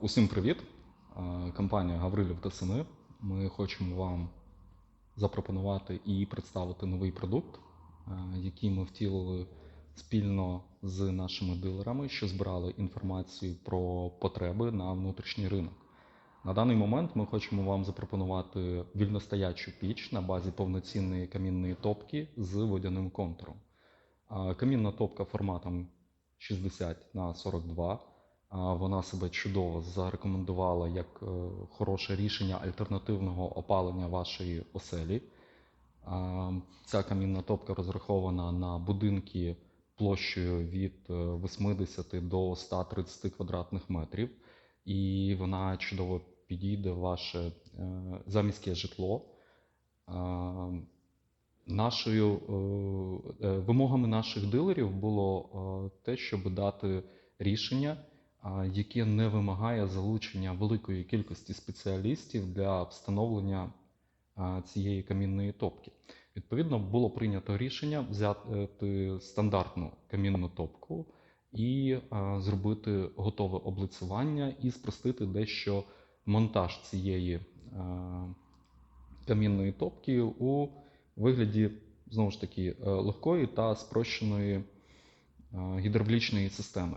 Усім привіт! Компанія Гаврилів та Сини. Ми хочемо вам запропонувати і представити новий продукт, який ми втілили спільно з нашими дилерами, що збирали інформацію про потреби на внутрішній ринок. На даний момент ми хочемо вам запропонувати вільностоячу піч на базі повноцінної камінної топки з водяним контуром. Камінна топка форматом 60 на 42. Вона себе чудово зарекомендувала як е, хороше рішення альтернативного опалення вашої оселі. Ця камінна топка розрахована на будинки площею від е, 80 до 130 квадратних метрів, і вона чудово підійде в ваше е, заміське житло. Нашою е, е, вимогами наших дилерів було е, те, щоб дати рішення, яке не вимагає залучення великої кількості спеціалістів для встановлення цієї камінної топки. Відповідно, було прийнято рішення взяти стандартну камінну топку і зробити готове облицювання і спростити дещо монтаж цієї камінної топки у вигляді знову ж таки е, легкої та спрощеної гідравлічної системи.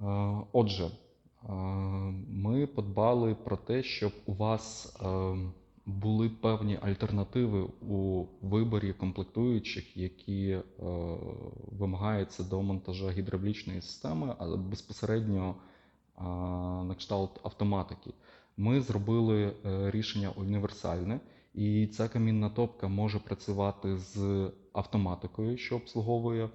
Е, Отже, е, ми подбали про те, щоб у вас е, були певні альтернативи у виборі комплектуючих, які вимагаються до монтажа гідравлічної системи, але безпосередньо на кшталт автоматики. Ми зробили рішення універсальне, і ця камінна топка може працювати з автоматикою, що обслуговує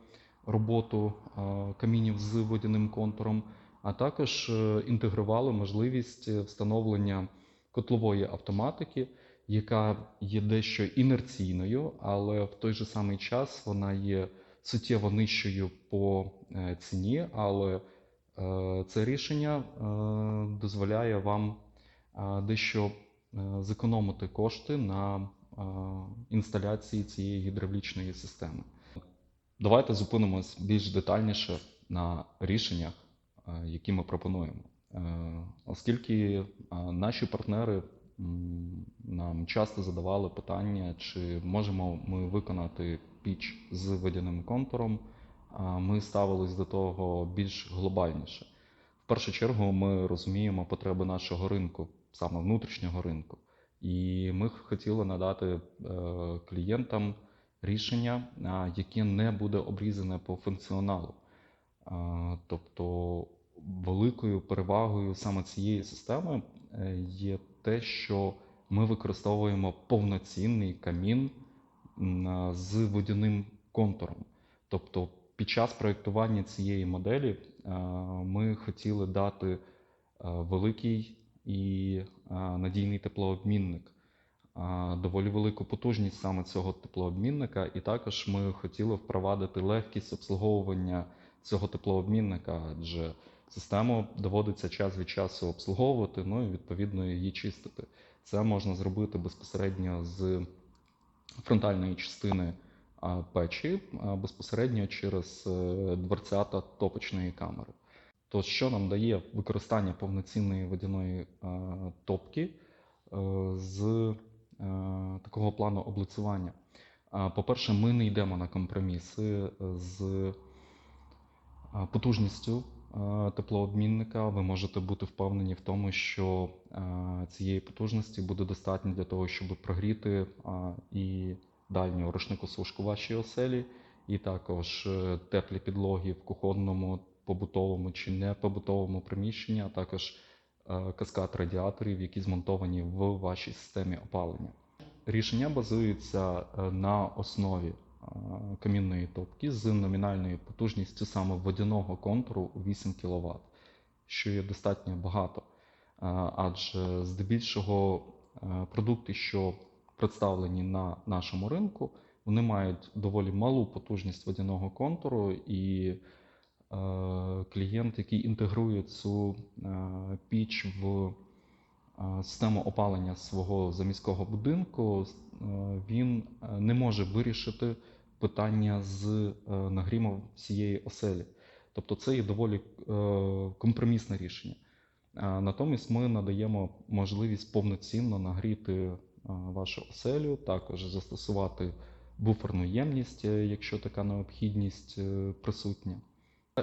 роботу е, камінів з водяним контуром, а також е, інтегрували можливість встановлення котлової автоматики, яка є дещо інерційною, але в той же самий час вона є суттєво нижчою по е, ціні. Але е, це рішення е, дозволяє вам е, дещо е, зекономити кошти на е, інсталяції цієї гідравлічної системи. Давайте зупинимось більш детальніше на рішеннях, е, які ми пропонуємо. Е, Оскільки е, наші партнери нам часто задавали питання, чи можемо ми виконати піч з водяним контуром, ми ставились до того більш глобальніше. В першу чергу ми розуміємо потреби нашого ринку, саме внутрішнього ринку, і ми хотіли надати клієнтам рішення, яке не буде обрізане по функціоналу. Тобто великою перевагою саме цієї системи е, є те, що ми використовуємо повноцінний камін з водяним контуром. Тобто під час проєктування цієї моделі ми хотіли дати великий і надійний теплообмінник доволі велику потужність саме цього теплообмінника, і також ми хотіли впровадити легкість обслуговування цього теплообмінника, адже систему доводиться час від часу обслуговувати, ну і відповідно її чистити. Це можна зробити безпосередньо з фронтальної частини печі, безпосередньо через е, дверцята топочної камери. То що нам дає використання повноцінної водяної топки е, з такого плану облицювання? По-перше, ми не йдемо на компроміси з е, потужністю е, теплообмінника. Ви можете бути впевнені в тому, що е, цієї потужності буде достатньо для того, щоб прогріти е, і дальню рушникосушку вашій оселі, і також е, теплі підлоги в кухонному, побутовому чи не побутовому приміщенні, а також е, каскад радіаторів, які змонтовані в вашій системі опалення. Рішення базується е, на основі е, камінної топки з номінальною потужністю саме водяного контуру 8 кВт, що є достатньо багато. Е, Адже здебільшого е, продукти, що представлені на нашому ринку, вони мають доволі малу потужність водяного контуру, і е, клієнт, який інтегрує цю е, піч в е, систему опалення свого заміського будинку, е, він е, не може вирішити питання з е, нагрівом всієї оселі. Тобто це є доволі е, компромісне рішення. Натомість ми надаємо можливість повноцінно нагріти вашу оселю, також застосувати буферну ємність, е, якщо така необхідність е, присутня.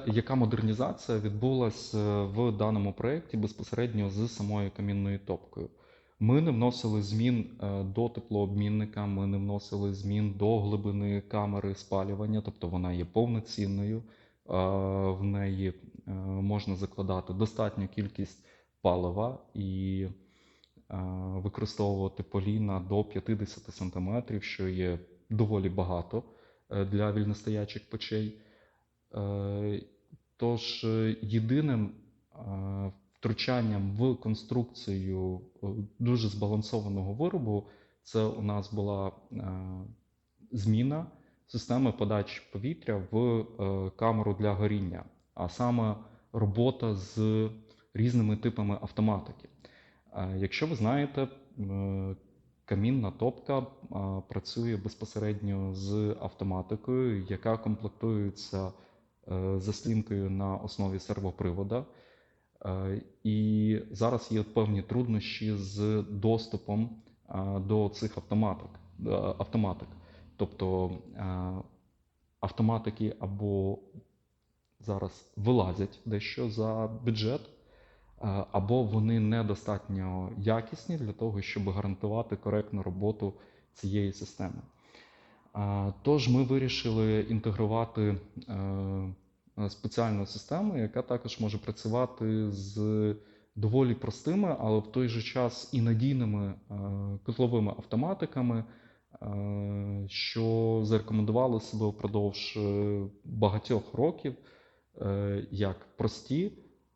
Яка модернізація відбулася в даному проєкті безпосередньо з самою камінною топкою? Ми не вносили змін е, до теплообмінника, ми не вносили змін до глибини камери спалювання, тобто вона є повноцінною. Е, В неї е, можна закладати достатню кількість палива і е, використовувати поліна до 50 см, що є доволі багато е, для вільностоячих печей. Е, Тож е, єдиним е, втручанням в конструкцію дуже збалансованого виробу це у нас була зміна системи подачі повітря в камеру для горіння, а саме робота з різними типами автоматики. Якщо ви знаєте, камінна топка працює безпосередньо з автоматикою, яка комплектується заслінкою на основі сервопривода. Е, І зараз є певні труднощі з доступом е, до цих автоматик. е, автоматик. Тобто е, автоматики або зараз вилазять дещо за бюджет, е, або вони недостатньо якісні для того, щоб гарантувати коректну роботу цієї системи. Е, Тож ми вирішили інтегрувати е, спеціальну систему, яка також може працювати з доволі простими, але в той же час і надійними е, котловими автоматиками, е, що зарекомендували себе впродовж е, багатьох років е, як прості,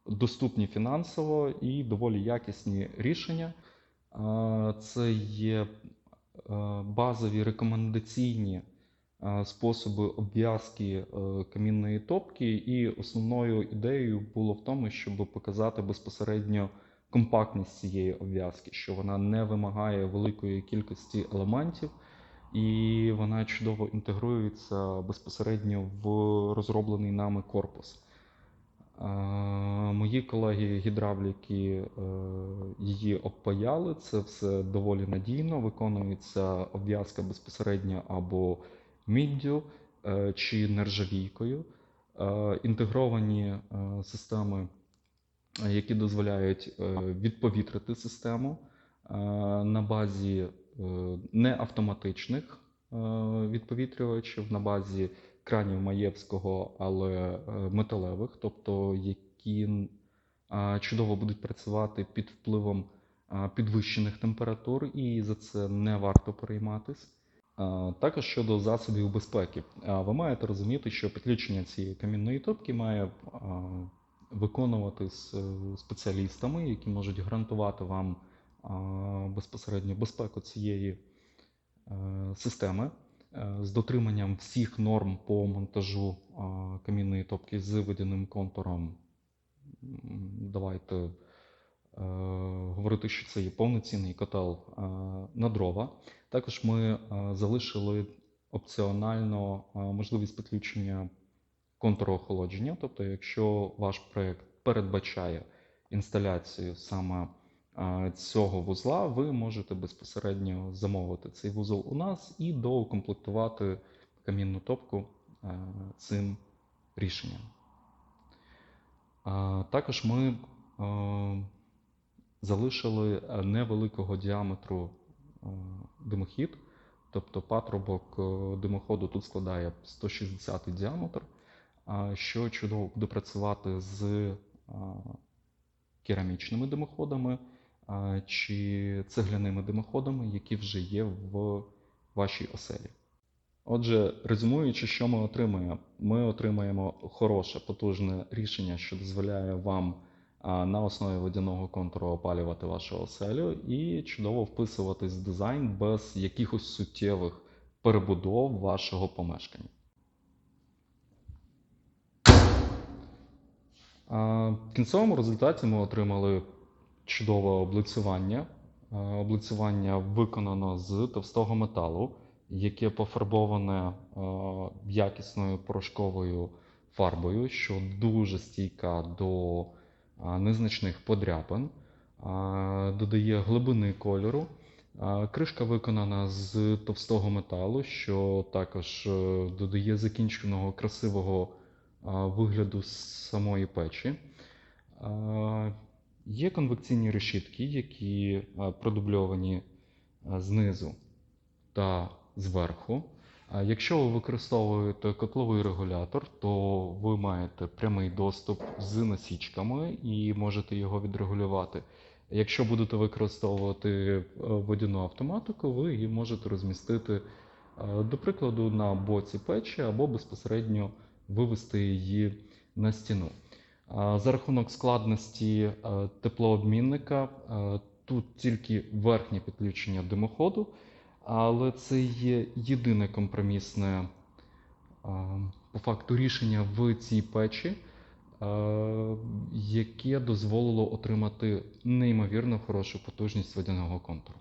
доступні фінансово і доволі якісні рішення. Е, Це є е, базові рекомендаційні е, способи обв'язки е, камінної топки, і основною ідеєю було в тому, щоб показати безпосередньо компактність цієї обв'язки, що вона не вимагає великої кількості елементів, і вона чудово інтегрується безпосередньо в розроблений нами корпус. Мої колеги гідравліки е, її обпаяли. Це все доволі надійно. Виконується обв'язка безпосередньо або міддю е, чи нержавійкою. Е, Інтегровані системи, які дозволяють відповітрити систему на базі неавтоматичних відповітрювачів, на базі кранів Маєвського, але е, металевих, тобто які чудово будуть працювати під впливом підвищених температур, і за це не варто перейматись. Також щодо засобів безпеки, ви маєте розуміти, що підключення цієї камінної топки має е, виконуватись е, спеціалістами, які можуть гарантувати вам безпосередньо безпеку цієї е, системи з дотриманням всіх норм по монтажу е, камінної топки з водяним контуром. Давайте е, говорити, що це є повноцінний котел е, на дрова. Також ми е, залишили опціонально е, можливість підключення контуру охолодження. Тобто, якщо ваш проєкт передбачає інсталяцію саме е, цього вузла, ви можете безпосередньо замовити цей вузол у нас і доукомплектувати камінну топку е, цим рішенням. Також ми е, залишили невеликого діаметру е, димохід, тобто патрубок димоходу тут складає 160 діаметр, що чудово буде працювати з керамічними димоходами чи цегляними димоходами, які вже є в вашій оселі. Отже, резюмуючи, що ми отримаємо, ми отримаємо хороше, потужне рішення, що дозволяє вам на основі водяного контуру опалювати вашу оселю і чудово вписуватись в дизайн без якихось суттєвих перебудов вашого помешкання. В кінцевому результаті ми отримали чудове облицювання. Облицювання виконано з товстого металу, яке пофарбоване якісною порошковою фарбою, що дуже стійка до незначних подряпин, додає глибини кольору. Кришка виконана з товстого металу, що також е, додає закінченого красивого вигляду самої печі. Є конвекційні решітки, які продубльовані знизу та зверху. Якщо ви використовуєте котловий регулятор, то ви маєте прямий доступ з насічками і можете його відрегулювати. Якщо будете використовувати е, водяну автоматику, ви її можете розмістити, е, до прикладу, на боці печі або безпосередньо вивести її на стіну. За рахунок складності е, теплообмінника, е, тут тільки верхнє підключення димоходу, але це є єдине компромісне по факту рішення в цій печі, е, яке дозволило отримати неймовірно хорошу потужність водяного контуру.